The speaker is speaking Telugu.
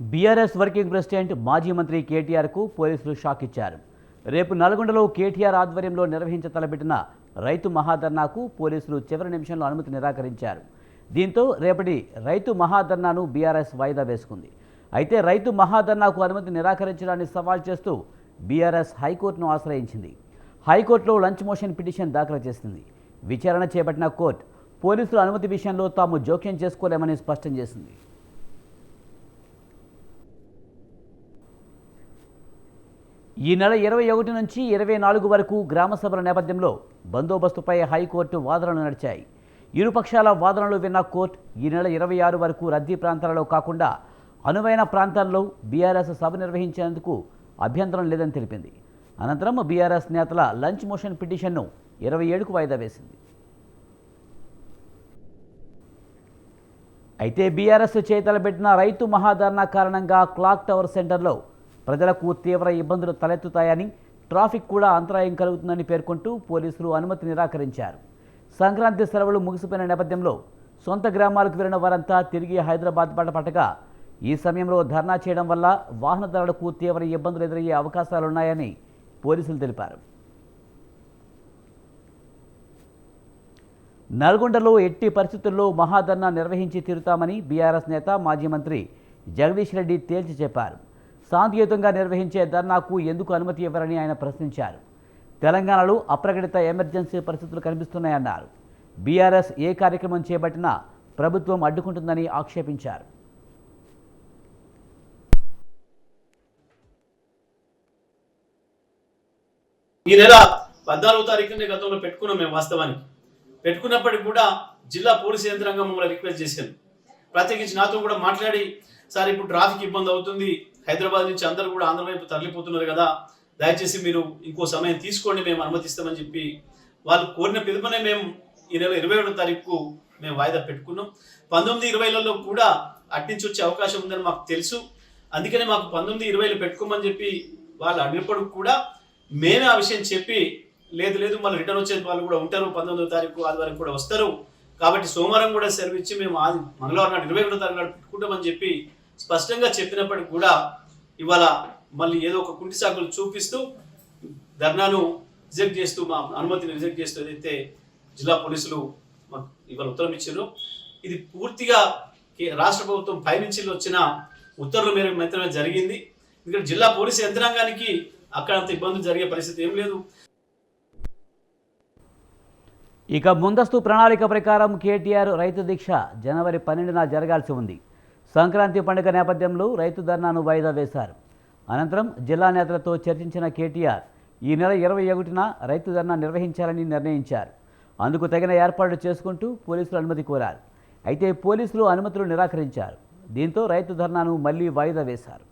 బీఆర్ఎస్ వర్కింగ్ ప్రెసిడెంట్ మాజీ మంత్రి కేటీఆర్కు పోలీసులు షాక్ ఇచ్చారు. రేపు నల్గొండలో కేటీఆర్ ఆధ్వర్యంలో నిర్వహించ తలపెట్టిన రైతు మహాధర్నాకు పోలీసులు చివరి నిమిషంలో అనుమతి నిరాకరించారు. దీంతో రేపటి రైతు మహాధర్నాను బీఆర్ఎస్ వాయిదా వేసుకుంది. అయితే రైతు మహాధర్నాకు అనుమతి నిరాకరించడాన్ని సవాల్ చేస్తూ బీఆర్ఎస్ హైకోర్టును ఆశ్రయించింది. హైకోర్టులో లంచ్ మోషన్ పిటిషన్ దాఖలు చేసింది. విచారణ చేపట్టిన కోర్టు పోలీసుల అనుమతి విషయంలో తాము జోక్యం చేసుకోలేమని స్పష్టం చేసింది. ఈ నెల ఇరవై ఒకటి నుంచి ఇరవై నాలుగు వరకు గ్రామ సభల నేపథ్యంలో బందోబస్తుపై హైకోర్టు వాదనలు నడిచాయి. ఇరుపక్షాల వాదనలు విన్న కోర్టు ఈ నెల ఇరవై ఆరు వరకు రద్దీ ప్రాంతాలలో కాకుండా అనువైన ప్రాంతాల్లో బీఆర్ఎస్ సభ నిర్వహించేందుకు అభ్యంతరం లేదని తెలిపింది. అనంతరం బీఆర్ఎస్ నేతల లంచ్ మోషన్ పిటిషన్ను ఇరవై ఏడుకు వాయిదా వేసింది. అయితే బీఆర్ఎస్ చేతలబెట్టిన రైతు మహాధర్నా కారణంగా క్లాక్ టవర్ సెంటర్లో ప్రజలకు తీవ్ర ఇబ్బందులు తలెత్తుతాయని ట్రాఫిక్ కూడా అంతరాయం కలుగుతుందని పేర్కొంటూ పోలీసులు అనుమతి నిరాకరించారు. సంక్రాంతి సెలవులు ముగిసిపోయిన నేపథ్యంలో సొంత గ్రామాలకు వెళ్ళిన వారంతా తిరిగి హైదరాబాద్ పట్టపట్టగా ఈ సమయంలో ధర్నా చేయడం వల్ల వాహనదారులకు తీవ్ర ఇబ్బందులు ఎదురయ్యే అవకాశాలున్నాయని పోలీసులు తెలిపారు. నల్గొండలో ఎట్టి పరిస్థితుల్లో మహాధర్నా నిర్వహించి తీరుతామని బీఆర్ఎస్ నేత మాజీ మంత్రి జగదీష్ రెడ్డి తేల్చి చెప్పారు. శాంతియుతంగా నిర్వహించే ధర్నాకు ఎందుకు అనుమతి ఇవ్వరని ఆయన ప్రశ్నించారు. తెలంగాణలో అప్రకటిత ఎమర్జెన్సీ పరిస్థితులు కనిపిస్తున్నాయన్నారు. బీఆర్ఎస్ ఏ కార్యక్రమం చేపట్టినా ప్రభుత్వం అడ్డుకుంటుందని ఆక్షేపించారు. ఈ నెల పద్నాలుగో తారీఖునే గతంలో పెట్టుకున్నాం మేము వాస్తవానికి. పెట్టుకున్నప్పటికి కూడా జిల్లా పోలీసు యంత్రాంగం మమ్మల్ని రిక్వెస్ట్ చేశాను ప్రత్యేకించి నాతో కూడా మాట్లాడి సార్ ఇప్పుడు ట్రాఫిక్ ఇబ్బంది అవుతుంది. హైదరాబాద్ నుంచి అందరూ కూడా ఆంధ్ర వైపు తరలిపోతున్నారు కదా. దయచేసి మీరు ఇంకో సమయం తీసుకోండి మేము అనుమతిస్తామని చెప్పి వాళ్ళు కోరిన పిలుపునే మేము ఈ నెల ఇరవై ఏడో తారీఖు మేము వాయిదా పెట్టుకున్నాం. పంతొమ్మిది ఇరవైలలో కూడా అట్నుంచి వచ్చే అవకాశం ఉందని మాకు తెలుసు. అందుకనే మాకు పంతొమ్మిది ఇరవైలో పెట్టుకోమని చెప్పి వాళ్ళు అడిగినప్పుడు కూడా మేమే ఆ విషయం చెప్పి లేదు లేదు మళ్ళీ రిటర్న్ వచ్చే వాళ్ళు కూడా ఉంటారు. పంతొమ్మిదో తారీఖు ఆదివారం కూడా వస్తారు. కాబట్టి సోమవారం కూడా సెలవు ఇచ్చి మేము ఆది మంగళవారం నాడు ఇరవై ఒకటో తారీఖు నాడు పెట్టుకుంటామని చెప్పి స్పష్టంగా చెప్పినప్పటికి కూడా ఇవాళ మళ్ళీ ఏదో ఒక కుంటి సాకులు చూపిస్తూ ధర్నాను రిజెక్ట్ చేస్తూ మా అనుమతిని రిజెక్ట్ చేస్తూ ఏదైతే జిల్లా పోలీసులు మాకు ఇవాళ ఉత్తరం ఇచ్చారో ఇది పూర్తిగా కే- రాష్ట్ర ప్రభుత్వం పైనుంచి వచ్చిన ఉత్తర్వుల మేరకు మాత్రమే జరిగింది. ఇక్కడ జిల్లా పోలీసు యంత్రాంగానికి అక్కడంత ఇబ్బందులు జరిగే పరిస్థితి ఏం లేదు. ఇక ముందస్తు ప్రణాళిక ప్రకారం కేటీఆర్ రైతు దీక్ష జనవరి పన్నెండున జరగాల్సి ఉంది. సంక్రాంతి పండుగ నేపథ్యంలో రైతు ధర్నాను వాయిదా వేశారు. అనంతరం జిల్లా నేతలతో చర్చించిన కేటీఆర్ ఈ నెల ఇరవై ఒకటిన రైతు ధర్నా నిర్వహించాలని నిర్ణయించారు. అందుకు తగిన ఏర్పాట్లు చేసుకుంటూ పోలీసులు అనుమతి కోరారు. అయితే పోలీసులు అనుమతులు నిరాకరించారు. దీంతో రైతు ధర్నాను మళ్ళీ వాయిదా వేశారు.